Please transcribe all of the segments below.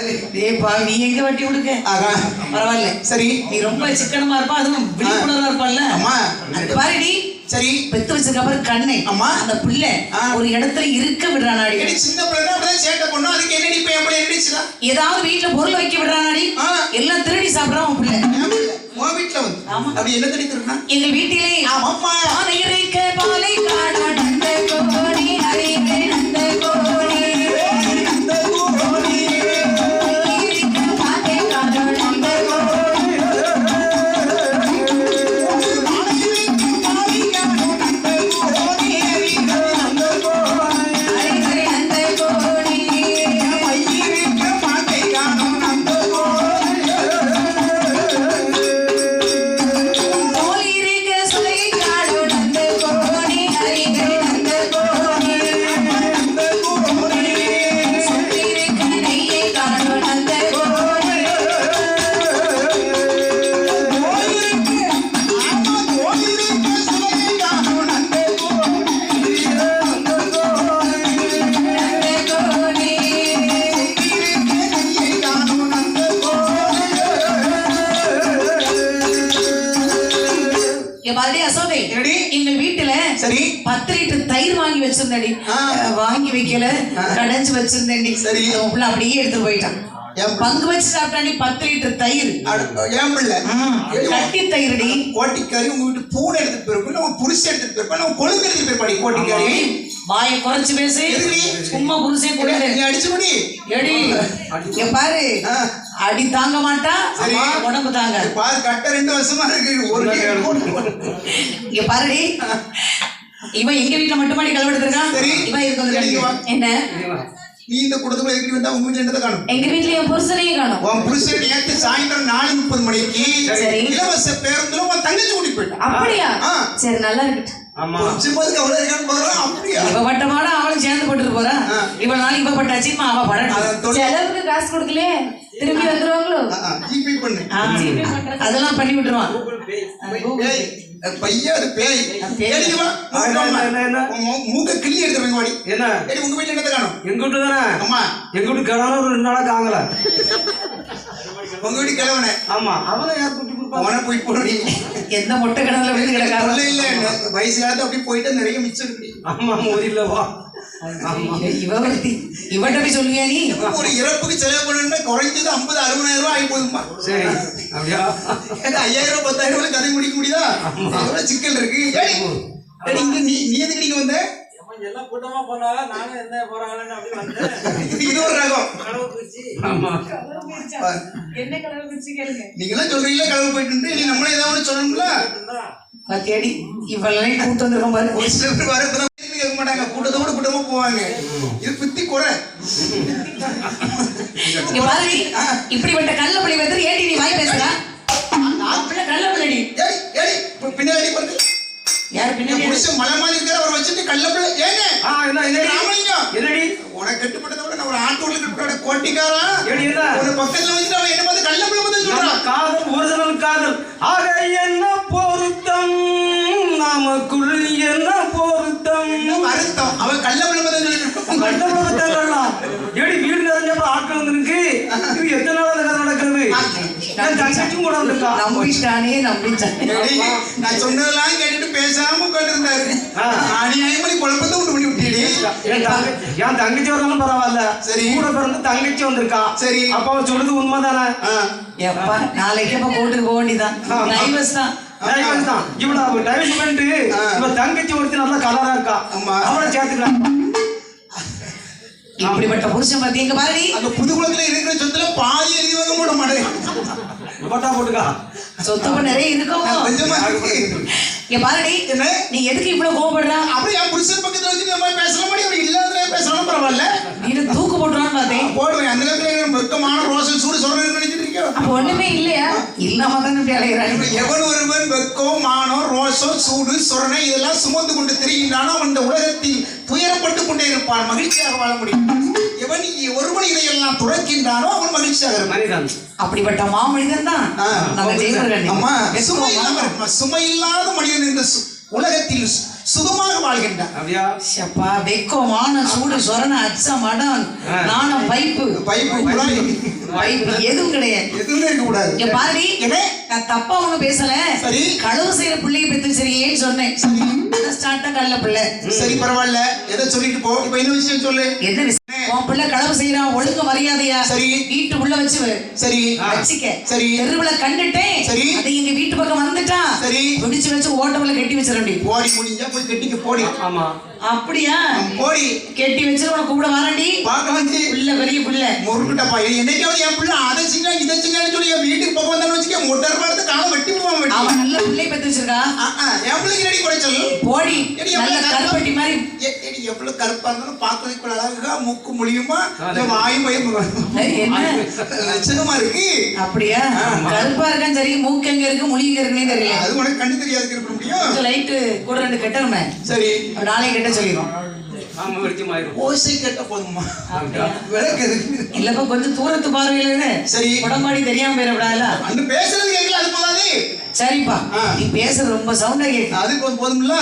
டேப்பா நீ எங்க வட்டி கொடுக்க? பரவாயில்ல. சரி. நீ ரொம்ப சிக்கனமா இருப்பா அதுவும் விழிப்புணர்வா இருப்பால்ல அம்மா அது பாருடி. சரி. பெத்து வச்சிருக்க பாரு கண்ணை. அம்மா. அந்த பிள்ளை. ஒரு இடத்துல இருக்க விடுறானாடி. சின்ன பிள்ளை அப்படிதான் சேட்டை பண்ணும். அதுக்கு என்னடி இப்ப எப்படி ஏதாவது வீட்டுல பொருள் வைக்க விடுறானாடி. எல்லாம் திருடி சாப்பிடுறான் உன் பிள்ளை. உன் வீட்டுல வந்து. ஆமா. அப்படி என்ன வீட்டிலே ஆமாம்மா. பாலை தயிர் வாங்கி வைக்கல. கடைஞ்சு வச்சிருந்தேன்டி. சரி. உன் புள்ள அப்படியே எடுத்து போயிட்டான். என் பங்கு வச்சு சாப்பிட்டாண்டி பத்து லிட்டர் தயிர். அட- என் பிள்ளை. கட்டி தயிர்டி. கோட்டிக்காரி உங்க வீட்டு பூனை எடுத்துட்டு போயிருப்பா உங்க புருஷன் எடுத்துட்டு போயிருப்பா உங்க கொழுந்து எடுத்துட்டு போயிருப்பாடி கோட்டிக்காரி. வாயை குறைச்சு பேசு? சும்மா புருஷன் கூட நீ அடிச்சு முடி. எடி. இங்க பாரு. அடி தாங்க மாட்டா. சரி. உடம்பு தாங்க. பாரு கட்ட ரெண்டு வருஷமா இருக்கு. ஒரு இங்க பாருடி. இவன் எங்க வீட்டுல மட்டுமாடி கலவெடுத்திருக்கான் சரி. இவன் இருக்கு? என்ன? நீ இந்த குடும்பத்துல எப்படி வந்தா உங்க வீட்டுல என்னதை காணும்? எங்க வீட்டுல என் புருஷனையும் காணும். உன் புருஷன் நேற்று சாயந்தரம் நாலு முப்பது மணிக்கு. இலவச பேருந்துல உன் தங்கச்சி கூட்டிட்டு போயிட்டான். அப்படியா. சரி நல்லா இருக்கட்டும். ஆமா. கொஞ்சம் போதுக்கு அவ்வளவு இருக்கான்னு அப்படியா? இவ அவளும் சேர்ந்து போட்டுட்டு போறா. ஆ. இவ நாள் இவ பட்டாச்சு அவ செலவுக்கு காசு கொடுக்கலையே? திரும்பி வந்துருவாங்களோ? ஜிபே பண்ணு. ஆ, அதெல்லாம் பண்ணி விட்டுருவான். அது பையன் அது பேய். மூக்க கிள்ளி எடுத்துருங்க வாடி. என்ன? ஏடி உங்க வீட்டுல என்னத்தை காணும்? எங்க வீட்டு தானே? அம்மா. எங்க வீட்டு கிணறு ஒரு ரெண்டு நாளா காங்கல உங்க வீட்டு கிழவனே. ஆமா அவனை யார் குட்டி கொடுப்பா அவனை போய் போடுறீ எந்த மொட்டை கிணத்துல விழுந்து கிடக்காரு இல்ல இல்ல என்ன, வயசு காலத்து அப்படி போயிட்டு நிறைய மிச்சம் இருக்கு. ஆமா ஒரு இவட்ட போய் சொல்லுவியா நீ? ஒரு இறப்புக்கு செலவு பண்ணணும்னா குறைஞ்சது ஐம்பது அறுபதாயிரம் ரூபாய் ஆகி போகுதுமா சரி அப்படியா? ஏன்னா ஐயாயிரம் ரூபாய் பத்தாயிரம் ரூபாய் கதை முடிக்க முடியுதா? எவ்வளவு சிக்கல் இருக்கு? ஏடி ஏடி, இங்க நீ நீ எதுக்கு நீங்க வந்த? எல்லாம் கூட்டமா போனாங்க நானும் என்ன போறாங்கன்னு அப்படி வந்தேன். இது ஒரு ரகம். கடவுள் குறிச்சி ஆமா. என்ன கலர் பிடிச்சு கேளுங்க. நீங்க எல்லாம் சொல்றீங்களா கடவுள் போயிட்டு நீ நம்மளே ஏதாவது ஒண்ணு சொல்லணும்ல? பத்தியடி இவெல்லாம் கூட்டு வந்திருக்கோம் பாரு. ஒரு சில பேர் வரப்பதான் கேட்க மாட்டாங்க கூட்டத்தோட கூட்டமா போவாங்க. இது பித்தி குறை இங்க பாருடி. இப்படிப்பட்ட கல்ல பிள்ளை வந்து ஏடி நீ வாய் பேசுறா? நான் பிள்ளை கல்ல பிள்ளைடி ஏடி ஏடி இப்ப பின்னாடி பாருங்க. யார் பின்னாடி புருஷன் மலை மாதிரி இருக்கிற அவரை வச்சுட்டு கள்ளப்பிள்ளை ஏங்க? ஆ என்ன என்னடி? ராமலிங்கம். என்னடி? உனக்கு கட்டுப்பட்டதை விட நான் ஒரு ஆட்டோல கட்டுப்பட்ட கோட்டிக்காரா ஏடி என்ன? ஒரு பக்கத்துல வச்சுட்டு அவன் என்ன பார்த்து கள்ளப்பிள்ளை வந்து நம்ம சொல்றான். காதல் என் தங்கச்சியும் கூட வந்திருக்கா? நம்பிட்டானே நம்பிட்டானே. நான் சொன்னதெல்லாம் கேட்டுட்டு பேசாம உட்காந்துருந்தாரு. அநியாயமா நீ குழப்பத்தை பண்ணி விட்டீடி என் தங்க- என் தங்கச்சி வந்தாலும் பரவாயில்ல. சரி. கூட பிறந்து தங்கச்சி வந்திருக்கா. சரி. அப்ப அவ சொல்றது உண்மைதானே. எப்பா நாளைக்கு அப்ப கோர்ட்டுக்கு போக வேண்டியதான் டைவர்ஸ் தான். டைவர்ஸ் தான். இவ்வளவு டைவர்ஸ் பண்ணிட்டு ஆ. இவ தங்கச்சி ஒருத்தி நல்ல கலரா இருக்கா. அவளை சேர்த்துக்கலாம். இப்படிப்பட்ட புருஷன் பத்தி எங்க பாருடி. அங்க புதுக்குளத்துல இருக்கிற சொத்துல பாதி எழுதி வாங்க போட மாட்டேன் பட்டா போட்டுக்கா. சொத்தப்ப நிறைய இருக்கும் கொஞ்சமா. இங்க பாருடி என்ன? நீ எதுக்கு இவ்வளவு கோவப்படுறா? அப்படியே என் புருஷன் பக்கத்துல வச்சு நம்ம பேசலாம் மாதிரி அவன் இல்லாத பேசலாம்? பரவாயில்ல. நீ தூக்கு போட்டுருவான்னு பார்த்தேன். போடுவேன் அந்த நேரத்துல வெக்கமான ரோசல் சூடு சொல்றேன்னு நினைச்சிட்டு இருக்கியோ அப்ப ஒண்ணுமே இல்லையா? இல்லாம தானே இப்படி எவன் ஒருவன் வெக்கம் மானம் ரோசம் சூடு சொரணை இதெல்லாம் சுமந்து கொண்டு திரிகின்றானோ அவன் இந்த உலகத்தில் துயரப்பட்டு கொண்டே இருப்பான். மகிழ்ச்சியாக வாழ முடியும். எவன் ஒருவன் இதையெல்லாம் துறக்கின்றானோ அவன் மகிழ்ச்சியாக இருப்பான். மனிதன். அப்படிப்பட்ட மாமனிதன் தான் அம்மா சுமை? இல்லாம. சுமை இல்லாத மனிதன் இந்த சு- உலகத்தில் சு- சுகமாக வாழ்கின்றான். அப்படியா? சப்பா வெக்கம் மானம் சூடு சொரண அச்சம் மடம். நாணம் பைப்பு. பைப்பு எதுவும் கிடையாது. எதுவுமே இருக்க கூடாது. இங்க பாருடி என்ன நான் தப்பா ஒண்ணும் பேசல. சரி. களவு செய்யற பிள்ளைய பெத்து சரியேன்னு சொன்னேன். ஸ்டார்ட்டா கல்ல பிள்ளை. சரி பரவாயில்ல. எதை சொல்லிட்டு போ? இப்ப என்ன விஷயம் சொல்லு? என்ன உன் பிள்ளை களவு செய்யறான் ஒழுங்கு மரியாதையா சரி. வீட்டு உள்ள வச்சு வை. சரி. வச்சுக்க. சரி. தெருவுல கண்டுட்டேன். சரி. அது எங்க வீட்டு பக்கம் வந்துட்டான் சரி. பிடிச்சு வச்சு ஓட்டவுல கட்டி வச்சிடண்டி போடி முடிஞ்சா போய் கட்டிக்க போடி. ஆமா. அப்படியா? போடி. கட்டி வச்சு உனக்கு கூட வரண்டி பார்க்க வந்து. பிள்ளை பெரிய பிள்ளை. முருக்கிட்டப்பா என்னைக்காவது என் பிள்ளை அதை சிங்க இதை சிங்கன்னு சொல்லி என் வீட்டுக்கு பக்கம் வந்தான்னு வச்சுக்க மொட்டர் படத்து காலை வெட்டி போவான் வெட்டி அவன் நல்ல பிள்ளை பெத்து வச்சிருக்கா. ஆ, ஆ, என் பிள்ளைக்கு ரெடி குறைச்சல் போடி எடி, நல்ல எவ்வளவு கருப்பட்டி மாதிரி. எடி, எவ்வளவு கருப்பா இருந்தாலும் பார்க்கறதுக்கு அழகா மூக்கு முடியுமா வாயும் பயம் என்ன? லட்சணமா இருக்கு. அப்படியா? கருப்பா இருக்கான் சரி மூக்கு எங்க இருக்கு மொழி எங்க இருக்குன்னே தெரியல. அது உனக்கு கண்டு தெரியாது இருக்க முடியும்? லைட்டு கூட ரெண்டு கெட்டணுமே. சரி. நாளைக்கு கெட்ட சொல்லிடும் ஆமா வெடிச்சமாயிரும் ஓசை கேட்ட போதுமா? விளக்கு இல்லப்பா கொஞ்சம் தூரத்து பார்வையில சரி. உடம்பாடி தெரியாம போயிடக்கூடாதுல அண்ணு பேசுறது கேட்கல அது போதாது. சரிப்பா. நீ பேசுறது ரொம்ப சவுண்டா கேட்கு அது போதும் போதும்ல.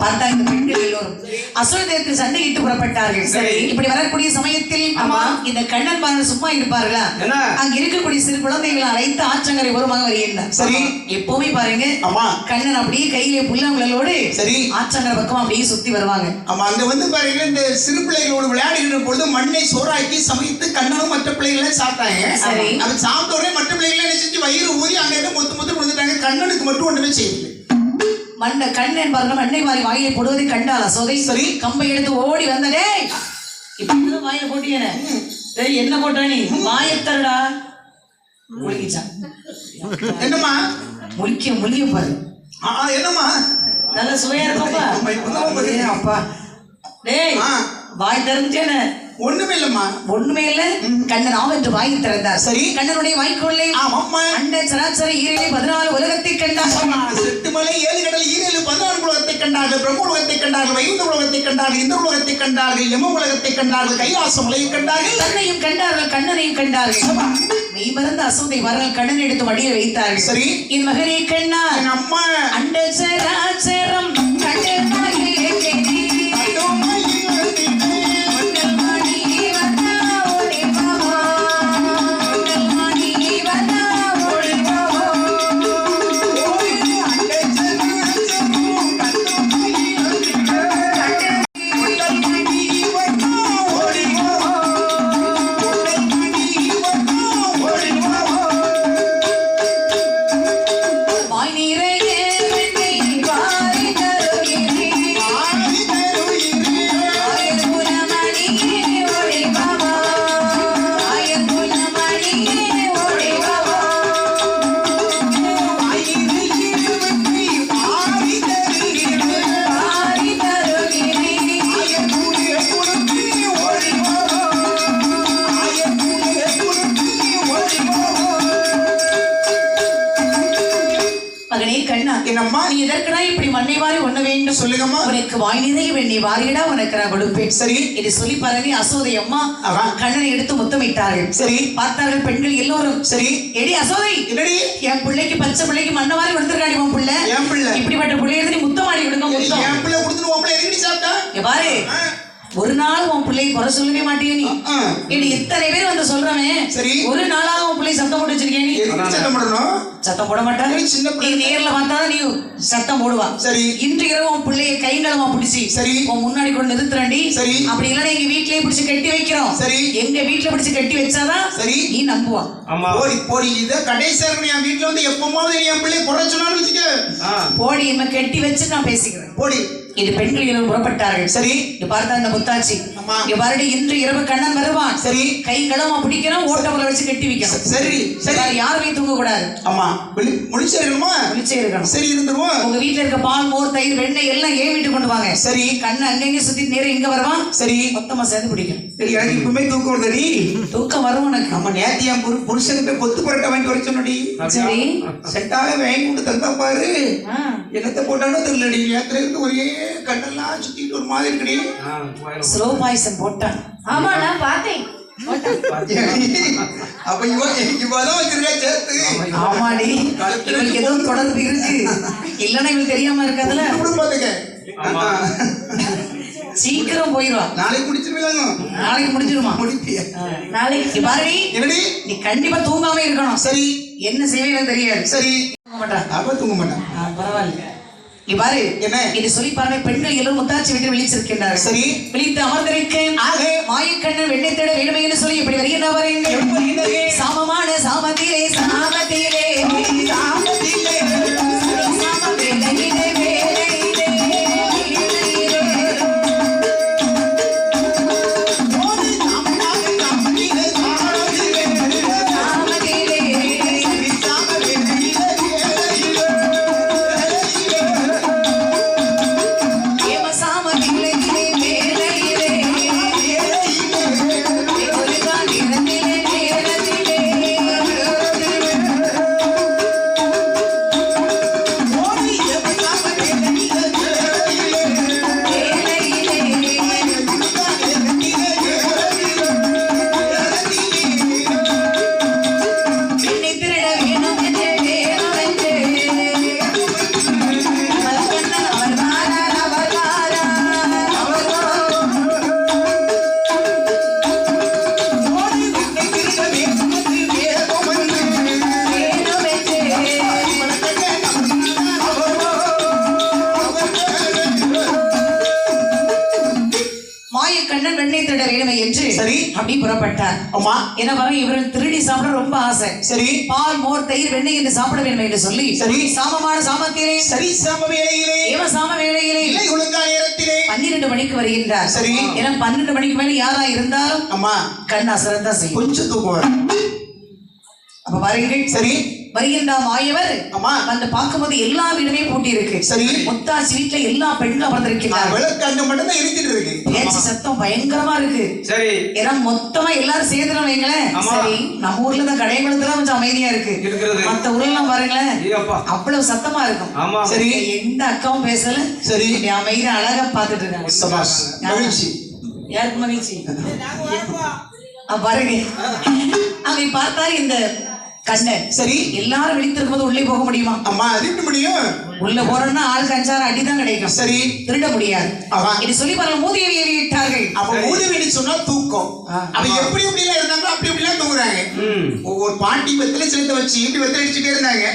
பார்த்தா இந்த பெண்கள் எல்லோரும் அசுரதேவத்தில் சண்டையிட்டு புறப்பட்டார்கள் சரி இப்படி வரக்கூடிய சமயத்தில் ஆமா இந்த கண்ணன் பாருங்க சும்மா இருப்பார்களா? அங்க இருக்கக்கூடிய சிறு குழந்தைகளை அழைத்து ஆற்றங்கரை ஓரமாக வருகின்றார் சரி. எப்பவுமே பாருங்க ஆமா. கண்ணன் அப்படியே கையிலே புல்லாங்குழலோடு சரி. ஆற்றங்கரை பக்கம் அப்படியே சுத்தி வருவாங்க ஆமா அங்க வந்து பாருங்க இந்த சிறு பிள்ளைகளோடு விளையாடுகிற பொழுது மண்ணை சோறாக்கி சமைத்து கண்ணனும் மற்ற பிள்ளைகளை சாப்பிட்டாங்க சரி. அவன் சாப்பிட்ட உடனே மற்ற பிள்ளைகளை செஞ்சு வயிறு ஊதி அங்க இருந்து மொத்த மொத்த விழுந்துட்டாங்க கண்ணனுக்கு மட்டும் ஒண்ணுமே செய்யல மண்ண கண்ணன் பாருங்க மண்ணை மாறி வாயிலை போடுவதை கண்டாள் அசோதை சரி. கம்பை எடுத்து ஓடி வந்த டேய் இப்ப வாயில போட்டியன டேய் என்ன போட்டா நீ? வாயத்தருடா முழுகிச்சான் என்னம்மா? முழிக்க முழிய பாரு. என்னம்மா? நல்ல சுவையா இருக்கும்ப்பா. அப்பா. டேய். வாய் திறந்துட்டேன ஒண்ணுமே இல்லம்மா ஒண்ணுமே இல்ல கண்ணன் ஆம் என்று வாய் திறந்தார். சரி. கண்ணனுடைய வாய்க்குள்ளே ஆமாம்மா. அண்ட சராச்சர ஈரிலே பதினாலு உலகத்தை கண்டார். ஆமா, செட்டு மலை ஏழு கடல் ஈரேழு பதினான்கு உலகத்தை கண்டார்கள். பிரம்ம உலகத்தை கண்டார்கள். வைகுந்த உலகத்தை கண்டார்கள். இந்த உலகத்தை கண்டார்கள். யம உலகத்தை கண்டார்கள். கைலாச மலையை கண்டார்கள். தன்னையும் கண்டார்கள் கண்ணனையும் கண்டார்கள். மெய் மறந்த அசோதை வரல் கண்ணன் எடுத்து மடியில் வைத்தார்கள். சரி. என் மகனே கண்ணா. அம்மா. அண்ட சராச்சரம் கண்டதாகி மகனே கண்ணா. என்னம்மா? நீ எதற்குடா இப்படி மண்ணை வாரி உண்ண வேண்டும்? சொல்லுங்கம்மா. உனக்கு வாய் நிறைய வெண்ணி வாரிடா உனக்கு நான் கொடுப்பேன். சரி. இது சொல்லி பாருங்க அசோதை அம்மா. கண்ணனை எடுத்து முத்தமிட்டார்கள். சரி. பார்த்தார்கள் பெண்கள் எல்லோரும். சரி. எடி அசோதை. என்னடி? என் பிள்ளைக்கு பச்சை பிள்ளைக்கு மண்ணை வாரி கொடுத்துருக்காடி உன் பிள்ளை. என் பிள்ளை. இப்படிப்பட்ட பிள்ளை எடுத்து நீ முத்தம் வாரி கொடுங்க முத்தம். என் பிள்ளை கொடுத்துட்டு உன் பிள்ளை எதுக்கடி சாப்பிட்டா? பாரு. ஒரு நாள் உன் பிள்ளையை குறை சொல்லவே மாட்டியே நீ. ஏடி இத்தனை பேர் வந்து சொல்றவன் சரி. ஒரு நாளாக உன் பிள்ளை சத்தம் போட்டு வச்சிருக்கே நீ சட்டம் போடணும் சத்தம் போட மாட்டாங்க சின்ன நீ பிள்ளை. நேர்ல பார்த்தாதான் நீ சத்தம் போடுவா சரி. இன்று இரவு உன் பிள்ளைய கைங்களமா பிடிச்சி சரி. உன் முன்னாடி கொண்டு நிறுத்துறண்டி சரி. அப்படி இல்லைன்னா எங்க வீட்லயே பிடிச்சு கட்டி வைக்கிறோம் சரி. எங்க வீட்ல பிடிச்சு கட்டி வச்சாதான் சரி. நீ நம்புவா ஆமா போடி போடி இத கடைசியா என் வீட்டுல வந்து எப்பமாவது என் பிள்ளை குறை சொன்னாலும் வச்சுக்க போடி என்ன கட்டி வச்சு நான் பேசிக்கிறேன் போடி இது பெண்கள் இரவு புறப்பட்டார்கள். சரி. இங்க பார்த்தா இந்த முத்தாச்சி. இங்க பாருடி இன்று இரவு கண்ணன் வருவான். சரி. கை களமா பிடிக்கணும் ஓட்டக்குள்ள வச்சு கட்டி வைக்கணும் சரி சரி. யாருமே தூங்க கூடாது? ஆமா முழிச்சே இருக்கணுமா. இருக்கணும் சரி இருந்துருவோம். உங்க வீட்ல இருக்க பால் மோர் தயிர் வெண்ணெய் எல்லாம் ஏன் வீட்டுக்கு கொண்டு வாங்க? சரி. கண்ணு அங்கங்க சுத்தி நேரம் இங்க வருவான்? சரி. மொத்தமா சேர்ந்து பிடிக்கும் சரி எனக்கு இப்பவுமே தூக்கம் வருதடி தூக்கம் வரும் உனக்கு. நம்ம நேத்தி என் புரு புருஷனுக்கு கொத்து பரோட்டா வாங்கி வர சொன்னடி சரி. செட்டாக வாங்கி கொண்டு தந்தா பாரு. என்னத்த போட்டானோ தெரியலடி நேரத்துல இருந்து ஒரே கண்ணெல்லாம் சுத்திட்டு ஒரு மாதிரி இருக்குடி. ஸ்லோ பாய்சன் போட்டான். ஆமா நான் பார்த்தேன். அப்ப இவ இவதான் வச்சிருக்கா சேர்த்து. ஆமாடி இவளுக்கு ஏதோ தொடர்பு இருக்கு. இல்லைன்னா இவளுக்கு தெரியாம இருக்காதுல பாத்துக்க. ஆமா. சீக்கிரம் போயிருவா. நாளைக்கு குடிச்சிருவீங்க நாளைக்கு முடிஞ்சிருமா? முடிப்பிய? நாளைக்கு பாருடி என்னடி? நீ கண்டிப்பா தூங்காம இருக்கணும். சரி. என்ன செய்வேன்னு தெரியாது. சரி. தூங்க மாட்டா அப்ப தூங்க மாட்டேன் பரவாயில்ல பாரு என்ன? இது சொல்லி பாருங்க பெண்கள் எல்லோரும் முத்தாச்சி விட்டு விழிச்சிருக்கின்றார் சரி. விழித்து அமர்ந்திருக்கேன் ஆக. மாயக்கண்ணன் வெண்ணை தேட வேணுமே என்று சொல்லி இப்படி வருகின்ற பாருங்க சாமமான சாமத்திலே சாமத்திலே மாயக்கண்ணன் வெண்ணை திருட வேணுமே என்று சரி. அப்படி புறப்பட்டார். ஆமா என்ன வர இவர்கள் திருடி சாப்பிட ரொம்ப ஆசை. சரி. பால் மோர் தயிர் வெண்ணெய் என்று சாப்பிட வேண்டும் என்று சொல்லி சரி. சாமமான சாமத்திலே சரி சாம வேளையிலே ஏவ சாம வேளையிலே இல்லை ஒழுங்கா நேரத்திலே. பன்னிரண்டு மணிக்கு வருகின்றார். சரி. ஏன்னா பன்னெண்டு மணிக்கு மேல யாரா இருந்தாலும் அம்மா. கண் அசரத்தா செய்யும். கொஞ்சம் தூக்கம். அப்ப பாருங்கள். சரி. வருகின்ற மாயவர் அம்மா. வந்து பார்க்கும்போது எல்லா வீடுமே பூட்டி இருக்கு சரி. முத்தாச்சி வீட்டுல எல்லா பெண்களும் நான் அமர்ந்திருக்கிறார்கள் விளக்கு அங்க மட்டும் தான் எரிஞ்சிட்டு இருக்கு. பேச்சு சத்தம் பயங்கரமா இருக்கு. சரி. ஏன்னா மொத்தமா எல்லாரும் சேர்ந்துடும் வைங்களேன். ஆமா. சரி நம்ம ஊர்ல தான் தான் கொஞ்சம் அமைதியா இருக்கு. மத்த ஊர்ல எல்லாம் பாருங்களேன் அவ்வளவு சத்தமா இருக்கும். ஆமா. சரி. எந்த அக்காவும் பேசல. சரி. அமைதியா அழகா பாத்துட்டு இருக்காங்க. யாருக்கு மகிழ்ச்சி? பாருங்க. அங்க பார்த்தாரு இந்த கண்ணன் சரி. எல்லாரும் விழித்திருக்கும் போது உள்ளே போக முடியுமா? அம்மா அது எப்படி முடியும். உள்ள போறோம்னா ஆளுக்கு அஞ்சாறு அடிதான் கிடைக்கும். சரி. திருட முடியாது. இது சொல்லி பாருங்க மூதியை ஏறிவிட்டார்கள். அப்ப ஊதுவெடி சொன்னா தூக்கம். அப்ப எப்படி எப்படி எல்லாம் இருந்தாங்களோ அப்படி எப்படி எல்லாம் தூங்குறாங்க ஒவ்வொரு பாட்டி வெத்தில செலுத்த வச்சு இப்படி வெத்தில அடிச்சுட்டே இருந்தாங்க.